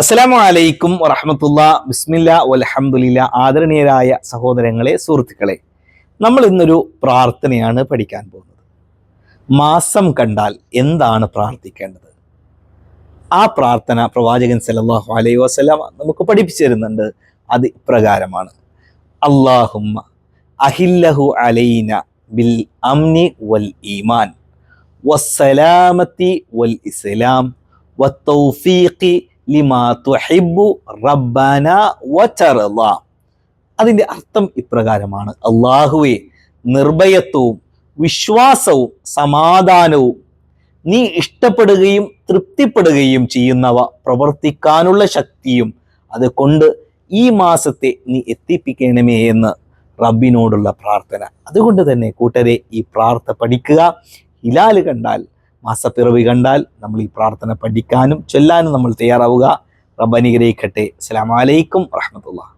അസ്സലാമു അലൈക്കും വറഹമത്തുള്ള. ബിസ്മില്ല വലഹമുല്ല ആദരണീയരായ സഹോദരങ്ങളെ സുഹൃത്തുക്കളെ നമ്മൾ ഇന്നൊരു പ്രാർത്ഥനയാണ് പഠിക്കാൻ പോകുന്നത്. മാസം കണ്ടാൽ എന്താണ് പ്രാർത്ഥിക്കേണ്ടത്? ആ പ്രാർത്ഥന പ്രവാചകൻ സല്ലല്ലാഹു അലൈഹി വസല്ലം നമുക്ക് പഠിപ്പിച്ചു തരുന്നുണ്ട്. അത് ഇപ്രകാരമാണ്. അള്ളാഹുമ്മ അഹില്ലഹു അലൈന ബിൽ അംനി വൽ ഈമാൻ വസ്സലാമത്തി വൽ ഇസ്ലാം വത്തൗഫീഖി ലിമാ തുഹിബു റബ്ബന അതിന്റെ അർത്ഥം ഇപ്രകാരമാണ്. അള്ളാഹുവെ നിർഭയത്വവും വിശ്വാസവും സമാധാനവും നീ ഇഷ്ടപ്പെടുകയും തൃപ്തിപ്പെടുകയും ചെയ്യുന്നവ പ്രവർത്തിക്കാനുള്ള ശക്തിയും അതുകൊണ്ട് ഈ മാസത്തെ നീ എത്തിപ്പിക്കണമേ എന്ന് റബ്ബിനോടുള്ള പ്രാർത്ഥന. അതുകൊണ്ട് തന്നെ കൂട്ടരെ ഈ പ്രാർത്ഥന പഠിക്കുക. ഹിലാൽ കണ്ടാൽ മാസപ്പിറവി കണ്ടാൽ നമ്മൾ ഈ പ്രാർത്ഥന പഠിക്കാനും ചൊല്ലാനും നമ്മൾ തയ്യാറാവുക. റബ്ബനുഗ്രഹിക്കട്ടെ അസ്സാം അസ്സലാമു അലൈക്കും വറഹ്മത്തുള്ളാഹി